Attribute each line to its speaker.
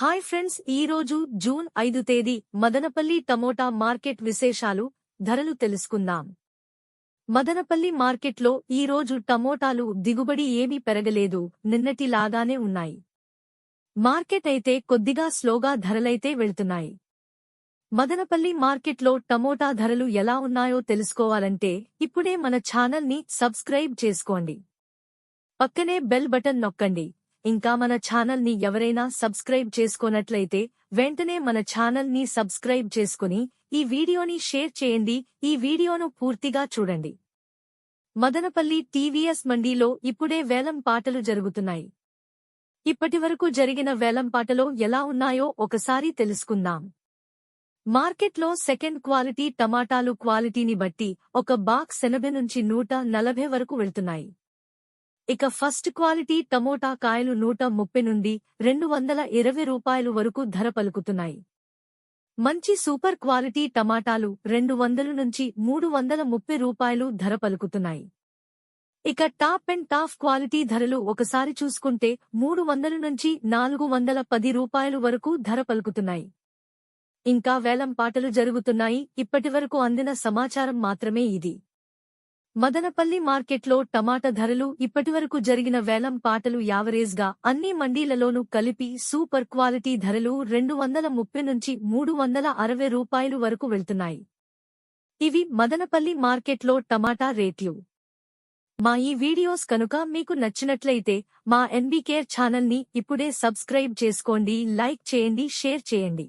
Speaker 1: Hi friends ఈ రోజు June ఐదు తేదీ మదనపల్లి టమోటా మార్కెట్ విశేషాలు ధరలు తెలుసుకుందాం. మదనపల్లి మార్కెట్లో ఈ రోజు టమోటాలు దిగుబడి ఏమీ పెరగలేదు నిన్నటిలాగానే ఉన్నాయి. మార్కెట్ అయితే కొద్దిగా స్లోగా ధరలైతే వెళ్తున్నాయి. మదనపల్లి మార్కెట్లో టమోటా ధరలు ఎలా ఉన్నాయో తెలుసుకోవాలంటే ఇప్పుడే మన ఛానల్ని సబ్స్క్రైబ్ చేసుకోండి. పక్కనే బెల్ బటన్ నొక్కండి. ఇంకా మన ఛానల్ని ఎవరైనా సబ్స్క్రైబ్ చేసుకోనట్లయితే వెంటనే మన ఛానల్ని సబ్స్క్రైబ్ చేసుకుని ఈ వీడియోని షేర్ చేయండి. ఈ వీడియోను పూర్తిగా చూడండి. మదనపల్లి టీవీఎస్ మండీలో ఇప్పుడే వేలం పాటలు జరుగుతున్నాయి. ఇప్పటివరకు జరిగిన వేలం పాటలో ఎలా ఉన్నాయో ఒకసారి తెలుసుకుందాం. మార్కెట్లో సెకండ్ క్వాలిటీ టమాటాలు క్వాలిటీని బట్టి ఒక బాక్స్ ఎనభై నుంచి నూట నలభై వరకు వెళ్తున్నాయి. ఇక ఫస్ట్ క్వాలిటీ టమోటా కాయలు నూట ముప్పై నుండి రెండు వందల ఇరవై రూపాయలు వరకు ధర పలుకుతున్నాయి. మంచి సూపర్ క్వాలిటీ టమాటాలు రెండు వందల నుంచి మూడు వందల ముప్పై రూపాయలు ధర పలుకుతున్నాయి. ఇక టాప్ అండ్ టాప్ క్వాలిటీ ధరలు ఒకసారి చూసుకుంటే మూడు వందల నుంచి నాలుగు వందల పది రూపాయలు వరకు ధర పలుకుతున్నాయి. ఇంకా వేలం పాటలు జరుగుతున్నాయి. ఇప్పటివరకు అందిన సమాచారం మాత్రమే ఇది. మదనపల్లి మార్కెట్లో టమాటా ధరలు ఇప్పటివరకు జరిగిన వేలం పాటలు యావరేజ్గా అన్ని మండీలలోనూ కలిపి సూపర్ క్వాలిటీ ధరలు రెండు వందల ముప్పై నుంచి మూడు వందల అరవై రూపాయలు వరకు వెళ్తున్నాయి. ఇవి మదనపల్లి మార్కెట్లో టమాటా రేట్లు. మా ఈ వీడియోస్ కనుక మీకు నచ్చినట్లయితే మా ఎన్బీకేర్ ఛానల్ని ఇప్పుడే సబ్స్క్రైబ్ చేసుకోండి లైక్ చేయండి షేర్ చేయండి.